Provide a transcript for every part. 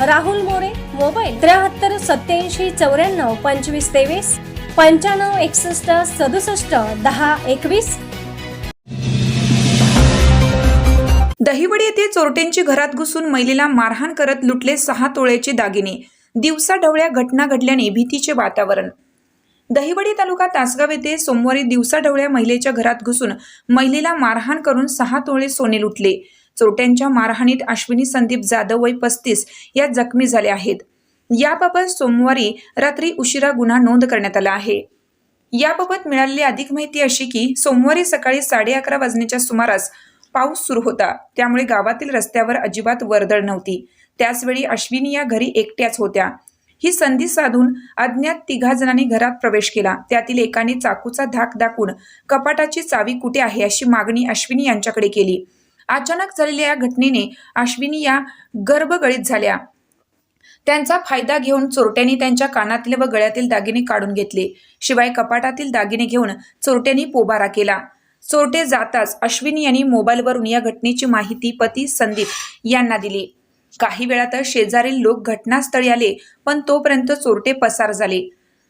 Rahul More mobile त्र्याहत्तर सत्याऐंशी चौऱ्याण्णव पंचवीस तेवीस पंच्याण्णव एकसष्ट सदुसष्ट दहा एकवीस. दहिवडी येथे चोरट्यांची घरात घुसून महिलेला मारहाण करत लुटले सहा तोळ्याचे दागिने. दिवसा ढवळ्या घटना घडल्याने भीतीचे वातावरण. दहिवडी तालुका तासगाव येथे सोमवारी दिवसा ढवळ्या महिलेच्या घरात घुसून महिलेला मारहाण करून सहा तोळे सोने लुटले. चोरट्यांच्या मारहाणीत अश्विनी संदीप जाधव वय पस्तीस या जखमी झाल्या आहेत. याबाबत सोमवारी रात्री उशिरा गुन्हा नोंद करण्यात आला आहे. याबाबत मिळालेली अधिक माहिती अशी की सोमवारी सकाळी साडे अकरा वाजण्याच्या सुमारास पाऊस सुरू होता. त्यामुळे गावातील रस्त्यावर अजिबात वर्दळ नव्हती. त्याचवेळी अश्विनी या घरी एकट्याच होत्या. ही संधी साधून अज्ञात तिघा जणांनी घरात प्रवेश केला. त्यातील एकाने चाकूचा धाक दाखवून कपाटाची चावी कुठे आहे अशी मागणी अश्विनी यांच्याकडे केली. अचानक झालेल्या या घटनेने अश्विनी या गर्भगळीत झाल्या. त्यांचा फायदा घेऊन चोरट्यांनी त्यांच्या कानातील व गळ्यातील दागिने काढून घेतले. शिवाय कपाटातील दागिने घेऊन चोरट्यांनी पोबारा केला. चोरटे जाताच अश्विनी यांनी मोबाईलवरून या घटनेची माहिती पती संदीप यांना दिली. काही वेळातच शेजारील लोक घटनास्थळी आले पण तोपर्यंत चोरटे पसार झाले.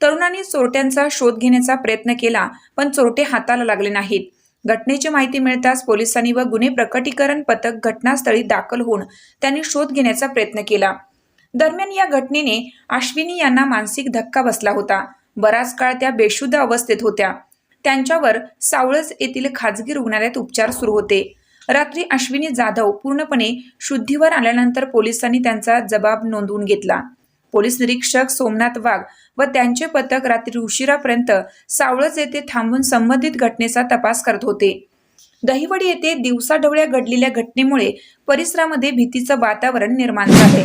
तरुणांनी चोरट्यांचा शोध घेण्याचा प्रयत्न केला पण चोरटे हाताला लागले नाहीत. घटनेची माहिती मिळताच पोलिसांनी व गुन्हे प्रकटीकरण पथक घटनास्थळी दाखल होऊन त्यांनी शोध घेण्याचा प्रयत्न केला. दरम्यान या घटनेने अश्विनी यांना मानसिक धक्का बसला होता. बराच काळ त्या बेशुद्ध अवस्थेत होत्या. त्यांच्यावर सावळज येथील खाजगी रुग्णालयात उपचार सुरू होते. रात्री अश्विनी जाधव पूर्णपणे शुद्धीवर आल्यानंतर पोलिसांनी त्यांचा जबाब नोंदवून घेतला. पोलीस निरीक्षक सोमनाथ वाघ व त्यांचे पथक रात्री उशिरापर्यंत सावळज येथे थांबून संबंधित घटनेचा तपास करत होते. दहिवडी येथे दिवसाढवळ्या घडलेल्या घटनेमुळे परिसरामध्ये भीतीचं वातावरण निर्माण झाले